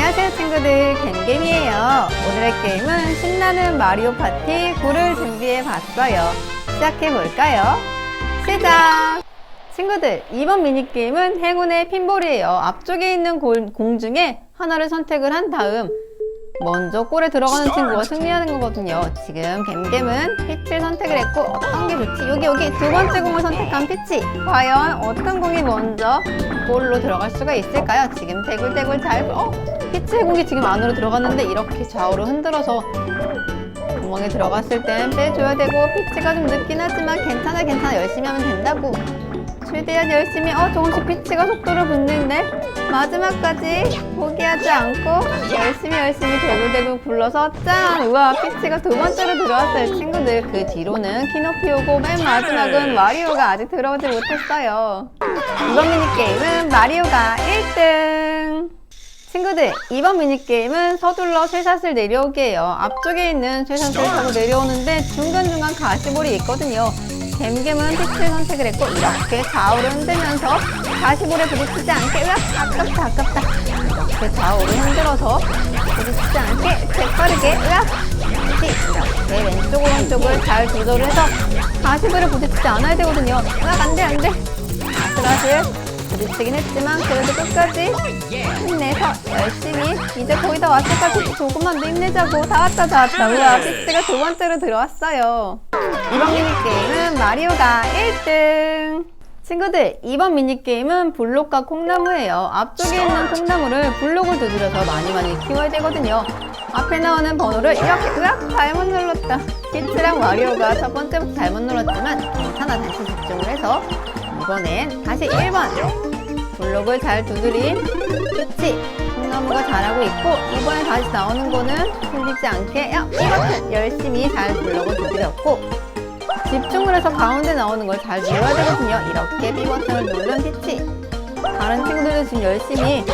안녕하세요 친구들 겐겜이에요 오늘의 게임은 신나는 마리오 파티 9를 준비해 봤어요 시작해 볼까요? 시작! 친구들 이번 미니게임은 행운의 핀볼이에요 앞쪽에 있는 골- 공 중에 하나를 선택을 한 다음 먼저 골에 들어가는 친구가 승리하는 거거든요 지금 겜겜은 피치를 선택을 했고 어떤 게 좋지? 여기 여기 두 번째 공을 선택한 피치 과연 어떤 공이 먼저 골로 들어갈 수가 있을까요? 지금 대굴대굴 잘 어? 공이 지금 안으로 들어갔는데 이렇게 좌우로 흔들어서 구멍에 들어갔을 땐 빼줘야 되고 피치가 좀 늦긴 하지만 괜찮아 괜찮아. 열심히 하면 된다고. 최대한 열심히 어 조금씩 피치가 속도를 붙는데 마지막까지 포기하지 않고 열심히 열심히 대굴대굴 굴러서 짠! 우와 피치가 두 번째로 들어왔어요. 친구들 그 뒤로는 키노피오고 맨 마지막은 마리오가 아직 들어오지 못했어요. 이번 미니게임은 마리오가 1등 친구들 이번 미니게임은 서둘러 쇠샷을 내려오기예요. 앞쪽에 있는 쇠샷을 타고 내려오는데 중간중간 가시볼이 있거든요. 겜겜은 피치를 선택을 했고 이렇게 좌우로 흔들면서 가시볼에 부딪히지 않게 으악 아깝다 아깝다. 이렇게 좌우로 흔들어서 부딪히지 않게 재빠르게 으악 다시 이렇게 왼쪽 오른쪽을 잘 조절을 해서 가시볼에 부딪히지 않아야 되거든요. 으악 안돼 안돼. 아슬아슬 부딪히긴 했지만 그래도 끝까지 힘내서 열심히 이제 거의 다 왔을까 조금만 더 힘내자고. 다 왔다 다 왔다. 우와 피스가 두 번째로 들어왔어요. 이번 미니게임은 마리오가 1등. 친구들 이번 미니게임은 블록과 콩나무예요. 앞쪽에 있는 콩나무를 블록을 두드려서 많이 많이 키워야 되거든요. 앞에 나오는 번호를 이렇게 으악! 잘못 눌렀다. 피츠랑 마리오가 첫 번째부터 잘못 눌렀지만 괜찮아. 다시 집중을 해서 이번엔 다시 1번. 블록을 잘 두드린 그치 콩나무가 잘하고 있고 이번에 다시 나오는 거는 틀리지 않게 야, 이 버튼 열심히 잘 블록을 두드렸고 집중을 해서 가운데 나오는 걸 잘 눌러야 되거든요. 이렇게 B 버튼을 누른 피치. 다른 친구들도 지금 열심히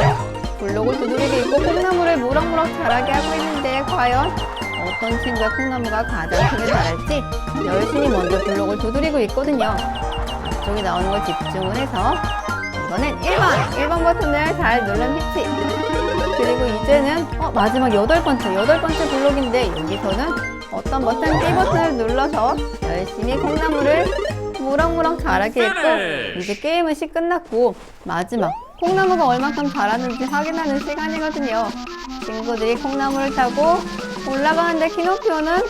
블록을 두드리고 있고 콩나무를 무럭무럭 자라게 하고 있는데 과연 어떤 친구의 콩나무가 가장 크게 자랄지 열심히 먼저 블록을 두드리고 있거든요 앞쪽에 나오는 걸 집중을 해서 이번엔 1번! 1번 버튼을 잘 누른 피치 그리고 이제는 어, 마지막 여덟 번째 여덟 번째 블록인데 여기서는 어떤 버튼 B 버튼을 눌러서 열심히 콩나무를 무럭무럭 자라게 했고 이제 게임은 시 끝났고 마지막 콩나무가 얼마큼 자랐는지 확인하는 시간이거든요 친구들이 콩나무를 타고 올라가는데 키노피오는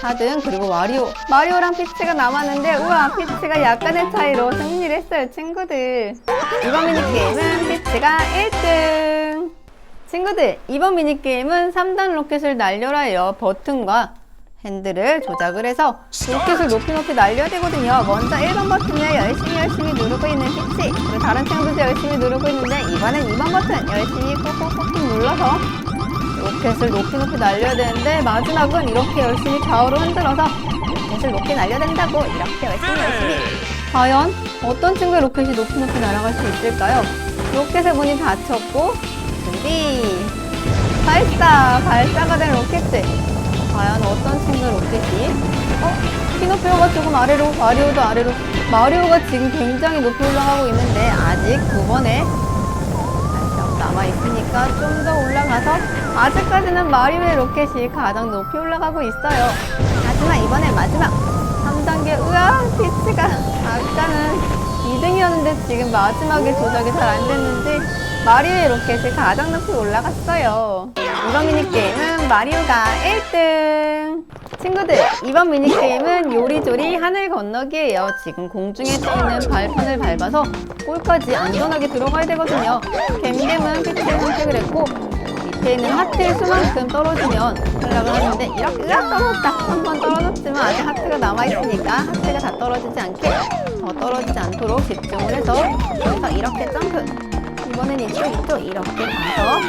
4등 그리고 마리오 마리오랑 피치가 남았는데 우와 피치가 약간의 차이로 승리를 했어요 친구들. 이번 미니게임은 피치가 1등. 친구들 이번 미니게임은 3단 로켓을 날려라예요. 버튼과 핸들을 조작을 해서 로켓을 높이 높이 날려야 되거든요. 먼저 1번 버튼을 열심히 열심히 누르고 있는 피치 그리고 다른 친구들도 열심히 누르고 있는데 이번엔 2번 버튼 열심히 꾹꾹꾹 눌러서 로켓을 높이 높이 날려야 되는데 마지막은 이렇게 열심히 좌우로 흔들어서 로켓을 높이 날려야 된다고 이렇게 열심히 열심히. 과연 어떤 친구의 로켓이 높이 높이 날아갈 수 있을까요? 로켓의 문이 닫혔고 준비. 발사 발사가 된 로켓들. 과연 어떤 친구의 로켓이? 어? 피노피오가 조금 아래로 마리오도 아래로. 마리오가 지금 굉장히 높이 올라가고 있는데 아직 두 번에 살짝 남아있으니까 좀 더 올라가서 아직까지는 마리오의 로켓이 가장 높이 올라가고 있어요. 하지만 이번엔 마지막 3단계 으아 피치가 아까는 2등이었는데 지금 마지막에 조작이 잘 안 됐는지 마리오의 로켓이 가장 높이 올라갔어요. 이번 미니게임은 마리오가 1등! 친구들, 이번 미니게임은 요리조리 하늘 건너기예요. 지금 공중에 떠있는 발판을 밟아서 골까지 안전하게 들어가야 되거든요. 겜겜은 피치를 선택을 했고 있는 하트의 수만큼 떨어지면 탈락을 하는데 이렇게 으악 떨어졌다 한 번 떨어졌지만 아직 하트가 남아있으니까 하트가 다 떨어지지 않게 더 떨어지지 않도록 집중을 해서 여기서 이렇게 점프 이번엔 이쪽 이쪽 이렇게 가서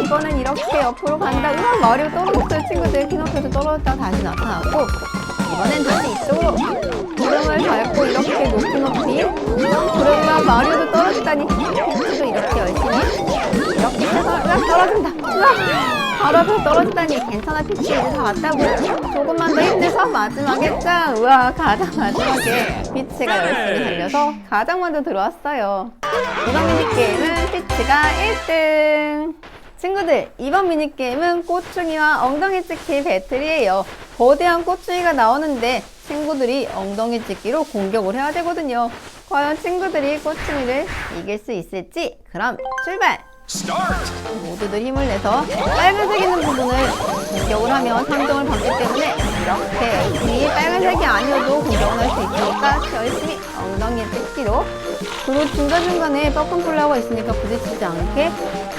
이번엔 이렇게 옆으로 간다. 으악 마리오 떨어졌어요. 친구들 키노피도 떨어졌다가 다시 나타났고 이번엔 다시 이쪽으로 구름을 밟고 이렇게 높이 높이 구름과 마리오도 떨어지다니. 피치도 떨어진다 바로 앞에서 떨어지다니 괜찮아 피치 이제 다 왔다고 조금만 더 힘내서 마지막에 짠 우와 가장 마지막에 피치가 열심히 달려서 가장 먼저 들어왔어요 이번 미니게임은 피치가 1등 친구들, 이번 미니게임은 꼬충이와 엉덩이 찍기 배틀이에요. 거대한 꼬충이가 나오는데 친구들이 엉덩이 찍기로 공격을 해야 되거든요. 과연 친구들이 꼬충이를 이길 수 있을지? 그럼 출발! 모두들 힘을 내서 빨간색 있는 부분을 공격을 하면 3점을 받기 때문에 이렇게 열심히 빨간색이 아니어도 공격을 할 수 있으니까 열심히 엉덩이 찍기로. 그리고 중간중간에 뻐끔 플라워가 있으니까 부딪히지 않게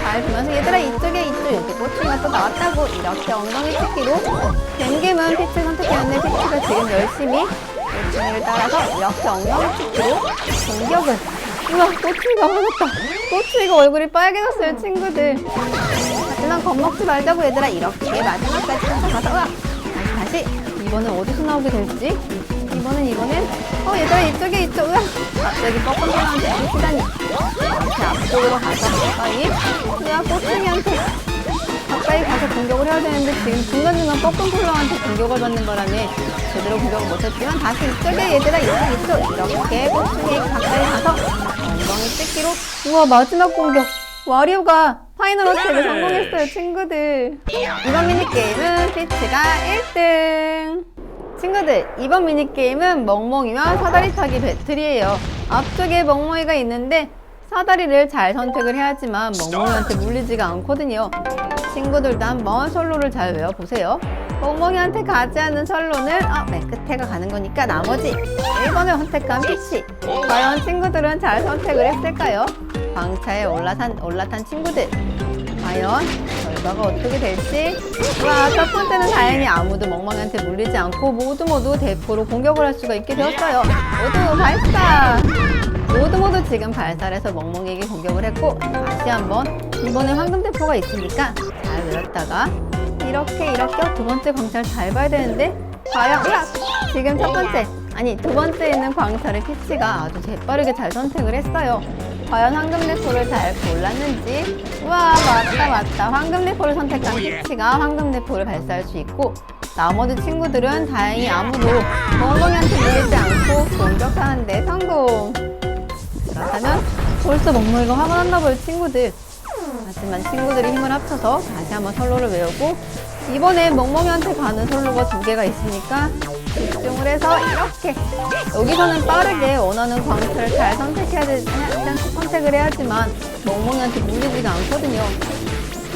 잘 보면서 얘들아 이쪽에 이쪽 이렇게 꼬충이가 또 나왔다고 이렇게 엉덩이 찍기로. 뱀겜은 피치 선택했는데 피치가 지금 열심히 꼬충이를 따라서 이렇게 엉덩이 찍기로 공격을 우와 꼬충이가 화났다. 꼬충이가 얼굴이 빨개졌어요 친구들. 하지만 겁먹지 말자고 얘들아. 이렇게 마지막까지 쫓아가서 우와. 다시 다시. 이번엔 어디서 나오게 될지. 이번엔 이번엔 어 얘들아 이쪽에 이쪽 우와. 갑자기 뻐끔뻐끔한테 부딪히다니 이렇게 앞쪽으로 가서 가까이. 우와 꼬충이한테 가까이 가서 공격을 해야 되는데 지금 중간중간 뻐끔폴로한테 공격을 받는 바람에 제대로 공격을 못했지만 다시 이쪽에 얘들아 이쪽 이쪽 이렇게 꼬충이 가까이 가서 엉덩이 뜯기로. 우와 마지막 공격. 와리오가 파이널 어택을 성공했어요 친구들. 이번 미니게임은 피치가 1등. 친구들 이번 미니게임은 멍멍이와 사다리 타기 배틀이에요. 앞쪽에 멍멍이가 있는데 사다리를 잘 선택을 해야지만 멍멍이한테 물리지가 않거든요. 친구들도 한번 선로를 잘 외워보세요. 멍멍이한테 가지 않는 선로는 어, 맨 끝에가 가는 거니까 나머지 1번을 선택한 피치. 과연 친구들은 잘 선택을 했을까요? 광차에 올라탄, 올라탄 친구들. 과연 결과가 어떻게 될지? 와, 첫 번째는 다행히 아무도 멍멍이한테 물리지 않고 모두 모두 대포로 공격을 할 수가 있게 되었어요. 모두 발사 모두 모두 지금 발사를 해서 멍멍이에게 공격을 했고 다시 한번 이번에 황금 대포가 있으니까 잘 외웠다가 이렇게 이렇게 두 번째 광차를 잘 봐야 되는데 과연 으악! 지금 첫 번째 아니 두 번째 있는 광차를 피치가 아주 재빠르게 잘 선택을 했어요. 과연 황금 대포를 잘 골랐는지. 우와 맞다 맞다. 황금 대포를 선택한 피치가 황금 대포를 발사할 수 있고 나머지 친구들은 다행히 아무도 멍멍이한테 물리지 않고 공격하는데 성공 그렇다면 벌써 멍멍이가 화가 봐요 친구들. 하지만 친구들이 힘을 합쳐서 다시 한번 선로를 외우고 이번에 멍멍이한테 가는 선로가 두 개가 있으니까 집중을 해서 이렇게 여기서는 빠르게 원하는 광차를 잘 선택해야 되, 하- 선택을 해야지만 멍멍이한테 물리지가 않거든요.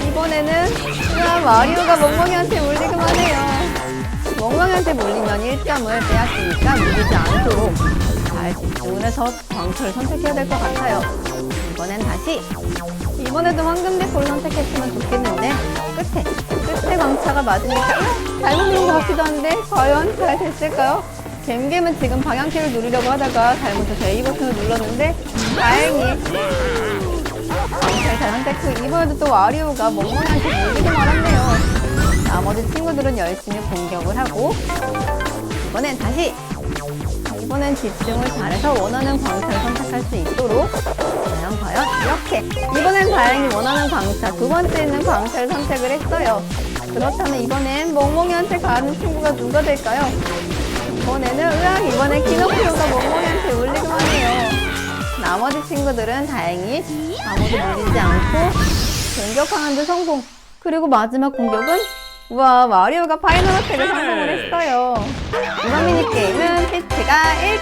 이번에는 으아, 마리오가 멍멍이한테 물리기만 해요. 멍멍이한테 물리면 1점을 빼앗기니까 물리지 않도록 잘 집중을 해서 광초를 선택해야 될 것 같아요. 이번엔 다시 이번에도 황금 대포를 선택했으면 좋겠는데 끝에 끝에 광차가 맞으니까 잘못 누른 것 같기도 한데 과연 잘 됐을까요? 겜겜은 지금 방향키를 누르려고 하다가 잘못해서 A 버튼을 눌렀는데 다행히 잘 선택했고 이번에도 또 와리오가 멍멍이한테 물리고 말았네요. 나머지 친구들은 열심히 공격을 하고 이번엔 다시 이번엔 집중을 잘해서 원하는 광차를 선택할 수 있도록 과연 과연 이렇게. 이번엔 다행히 원하는 광차 두 번째 있는 광차를 선택을 했어요. 그렇다면 이번엔 멍멍이한테 가는 친구가 누가 될까요? 이번에는 으악 이번엔 키노피오가 멍멍이한테 물리기만 해요. 나머지 친구들은 다행히 아무도 물리지 않고 공격하는 데 성공. 그리고 마지막 공격은 와 마리오가 파이널 어택을 성공을 했어요. 이번 미니게임은 피치가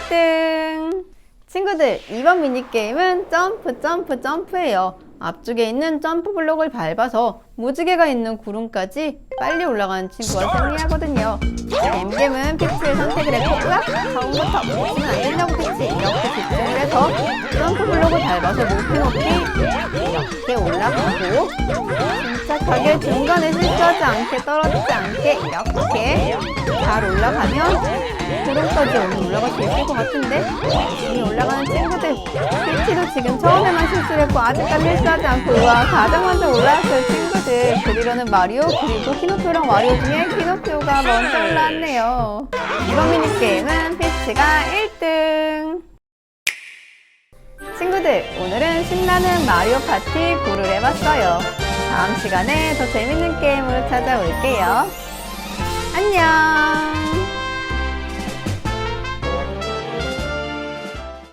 1등. 친구들 이번 미니게임은 점프 점프 점프예요. 앞쪽에 있는 점프 블록을 밟아서 무지개가 있는 구름까지 빨리 올라가는 친구가 승리하거든요. 뱀겜은 피치를 선택을 했고 으악 처음부터 놓치면 안 된다고 피치 이렇게 집중을 해서 점프 블록을 밟아서 높이 높이 이렇게 올라가고 침착하게 중간에 실수하지 않게 떨어지지 않게 이렇게 잘 올라가면 구름까지 얼른 올라갈 수 있을 것 같은데 열심히 올라가는 친구들 피치도 지금 처음에만 실수를 했고 아직까지 실수하지 않고 우와 가장 먼저 올라왔어요 친구들. 그리려는 마리오 그리고 키노피오랑 와리오 중에 키노피오가 먼저 올라왔네요. 이번 미니게임은 피치가 1등 친구들, 오늘은 신나는 마리오 파티 구를 해봤어요. 다음 시간에 더 재밌는 게임으로 찾아올게요. 안녕!